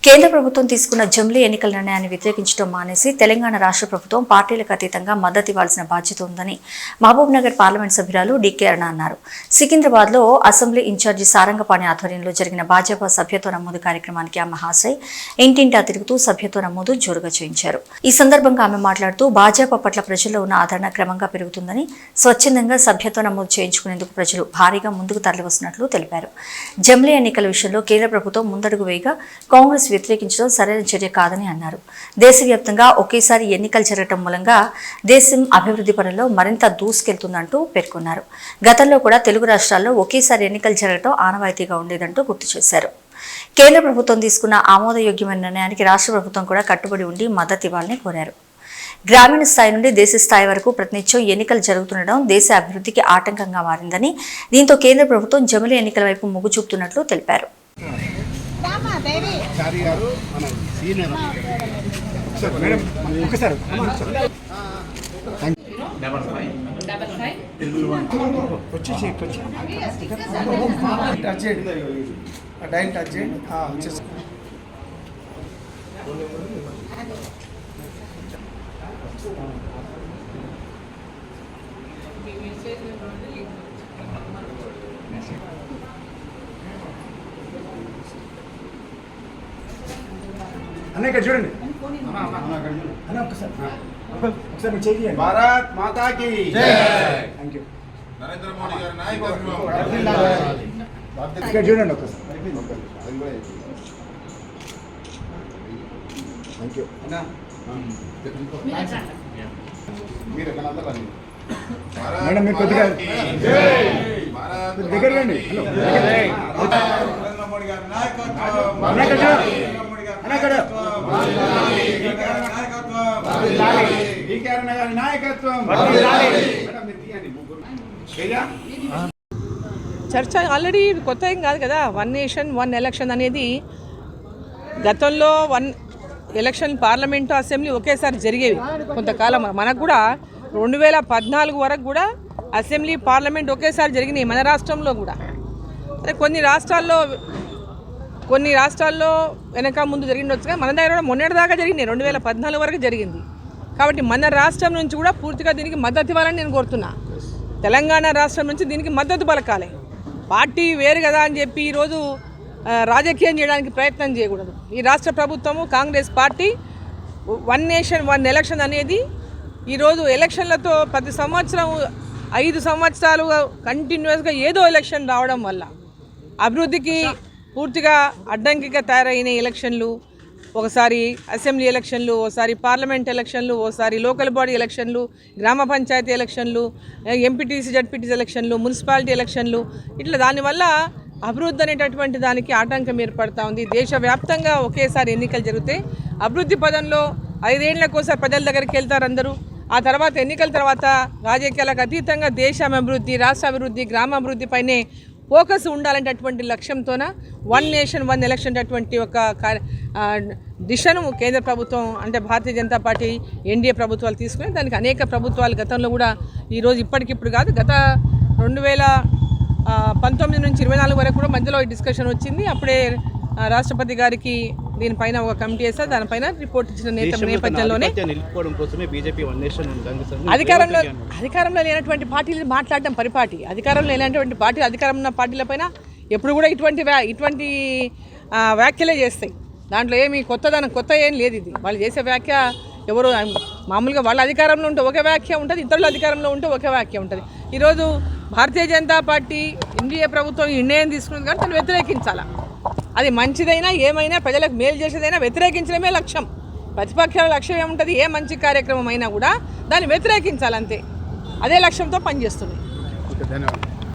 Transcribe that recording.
కేంద్ర ప్రభుత్వం తీసుకున్న జమ్లీ ఎన్నికల నిర్ణయాన్ని వ్యతిరేకించడం మానేసి తెలంగాణ రాష్ట్ర ప్రభుత్వం పార్టీలకు అతీతంగా మద్దతు ఇవ్వాల్సిన బాధ్యత ఉందని మహబూబ్ నగర్ పార్లమెంట్ సభ్యురాలు డికే అరుణ అన్నారు. సికింద్రాబాద్లో అసెంబ్లీ ఇన్ఛార్జి సారంగపాణి ఆధ్వర్యంలో జరిగిన భాజపా సభ్యత్వ నమోదు కార్యక్రమానికి ఆమె హాజరై ఇంటింటా తిరుగుతూ సభ్యత్వ నమోదు జోరుగా చేయించారు. ఈ సందర్భంగా ఆమె మాట్లాడుతూ భాజపా పట్ల ప్రజల్లో ఉన్న ఆదరణ క్రమంగా పెరుగుతుందని స్వచ్ఛందంగా సభ్యత్వ నమోదు చేయించుకునేందుకు ప్రజలు భారీగా ముందుకు తరలివస్తున్నట్లు తెలిపారు. జమ్లీ ఎన్నికల విషయంలో కేంద్ర ప్రభుత్వం ముందడుగు వేయగా కాంగ్రెస్ వ్యతిరేకించడం సరైన చర్య కాదని అన్నారు. దేశవ్యాప్తంగా ఒకేసారి ఎన్నికలు జరగటం మూలంగా దేశం అభివృద్ధి పనుల్లో మరింత దూసుకెళ్తుందంటూ పేర్కొన్నారు. గతంలో కూడా తెలుగు రాష్ట్రాల్లో ఒకేసారి ఎన్నికలు జరగటం ఆనవాయితీగా ఉండేదంటూ గుర్తు చేశారు. కేంద్ర ప్రభుత్వం తీసుకున్న ఆమోదయోగ్యమైన నిర్ణయానికి రాష్ట్ర ప్రభుత్వం కూడా కట్టుబడి ఉండి మద్దతు ఇవ్వాలని కోరారు. గ్రామీణ స్థాయి నుండి దేశ స్థాయి వరకు ప్రతినిత్యం ఎన్నికలు జరుగుతుండడం దేశ అభివృద్ధికి ఆటంకంగా మారిందని దీంతో కేంద్ర ప్రభుత్వం జమిలీ ఎన్నికల వైపు మొగ్గు చూపుతున్నట్లు తెలిపారు. చారి గారు మన సీనియర్ సార్ మేడం ఒకసారి వచ్చేసి వచ్చి టచ్ చేయండి. ఆ డైన్ టచ్ చేయండి. వచ్చేసి అన్న ఇక్కడ చూడండి. అన్న ఒకసారి ఒకసారి మీరు చేయండి. భారత్ మాతా కి థ్యాంక్ యూ నరేంద్ర మోడీ గారి నాయకత్వం. ఇక్కడ చూడండి ఒకసారి థ్యాంక్ యూ మీరు ఎక్కడ అందరూ రండి. భారత్ మేడం, మీరు కొద్దిగా- దగ్గర రండి. కి హలో. నాయకత్వం. చర్చ ఆల్రెడీ ఇది కొత్త ఏం కాదు కదా? వన్ నేషన్ వన్ ఎలక్షన్ అనేది గతంలో వన్ ఎలక్షన్ పార్లమెంటు అసెంబ్లీ ఒకేసారి జరిగేవి. కొంతకాలం మనకు కూడా రెండు వేల పద్నాలుగు వరకు కూడా అసెంబ్లీ పార్లమెంట్ ఒకేసారి జరిగినాయి మన రాష్ట్రంలో కూడా. అదే కొన్ని రాష్ట్రాల్లో కొన్ని రాష్ట్రాల్లో వెనక ముందు జరిగిండొచ్చు మన దగ్గర కూడా మొన్నటిదాకా జరిగింది రెండు వేల పద్నాలుగు వరకు జరిగింది. కాబట్టి మన రాష్ట్రం నుంచి కూడా పూర్తిగా దీనికి మద్దతు ఇవ్వాలని నేను కోరుతున్నా. తెలంగాణ రాష్ట్రం నుంచి దీనికి మద్దతు పలకాలి. పార్టీ వేరు కదా అని చెప్పి ఈరోజు రాజకీయం చేయడానికి ప్రయత్నం చేయకూడదు. ఈ రాష్ట్ర ప్రభుత్వము Congress party one nation one election అనేది ఈరోజు ఎలక్షన్లతో ప్రతి సంవత్సరం ఐదు సంవత్సరాలుగా కంటిన్యూస్గా ఏదో ఎలక్షన్ రావడం వల్ల అభివృద్ధికి పూర్తిగా అడ్డంకిగా తయారైన ఎలక్షన్లు ఒకసారి అసెంబ్లీ ఎలక్షన్లు ఒకసారి పార్లమెంట్ ఎలక్షన్లు ఒకసారి లోకల్ బాడీ ఎలక్షన్లు గ్రామ పంచాయతీ ఎలక్షన్లు ఎంపీటీసీ జడ్పీటీసీ ఎలక్షన్లు మున్సిపాలిటీ ఎలక్షన్లు ఇట్లా దానివల్ల అభివృద్ధి అనేటటువంటి దానికి ఆటంకం ఏర్పడుతూ ఉంది. దేశవ్యాప్తంగా ఒకేసారి ఎన్నికలు జరిగితే అభివృద్ధి పదంలో ఐదేళ్ళకు ఒకసారి ప్రజల దగ్గరికి వెళ్తారు అందరూ. ఆ తర్వాత ఎన్నికల తర్వాత రాజకీయాలకు అతీతంగా దేశం అభివృద్ధి రాష్ట్ర అభివృద్ధి గ్రామాభివృద్ధిపైనే పైనే ఫోకస్ ఉండాలనేటటువంటి లక్ష్యంతోన వన్ నేషన్ వన్ ఎలక్షన్ అటువంటి ఒక దిశను కేంద్ర ప్రభుత్వం అంటే భారతీయ జనతా పార్టీ ఎన్డీఏ ప్రభుత్వాలు తీసుకుని దానికి అనేక ప్రభుత్వాలు గతంలో కూడా ఈరోజు ఇప్పటికిప్పుడు కాదు గత రెండు వేల పంతొమ్మిది నుంచి ఇరవై నాలుగు వరకు కూడా మధ్యలో డిస్కషన్ వచ్చింది. అప్పుడే రాష్ట్రపతి గారికి దీనిపైన ఒక కమిటీ వేస్తారు దానిపైన రిపోర్ట్ ఇచ్చిన నేత నేపథ్యంలోనే అధికారంలో అధికారంలో లేనటువంటి పార్టీలు మాట్లాడడం పరిపాటి. అధికారంలో లేనటువంటి పార్టీ అధికారం ఉన్న పార్టీలపైన ఎప్పుడు కూడా ఇటువంటి వ్యా- ఇటువంటి వ్యాఖ్యలే చేస్తాయి. దాంట్లో ఏమి కొత్తదనం కొత్త ఏం లేదు ఇది. వాళ్ళు చేసే వ్యాఖ్య ఎవరు మామూలుగా వాళ్ళ అధికారంలో ఉంటే ఒక వ్యాఖ్య ఉంటుంది ఇతరుల అధికారంలో ఉంటే ఒక వ్యాఖ్య ఉంటుంది. ఈరోజు భారతీయ జనతా పార్టీ ఎన్డీఏ ప్రభుత్వం నిర్ణయం తీసుకున్నది కానీ దాన్ని వ్యతిరేకించాలా? అది మంచిదైనా ఏమైనా ప్రజలకు మేలు చేసేదైనా వ్యతిరేకించడమే లక్ష్యం. ప్రతిపక్షాల లక్ష్యం ఏముంటుంది? ఏ మంచి కార్యక్రమం అయినా కూడా దాన్ని వ్యతిరేకించాలంతే. అదే లక్ష్యంతో పనిచేస్తుంది. ఓకే ధన్యవాదాలు.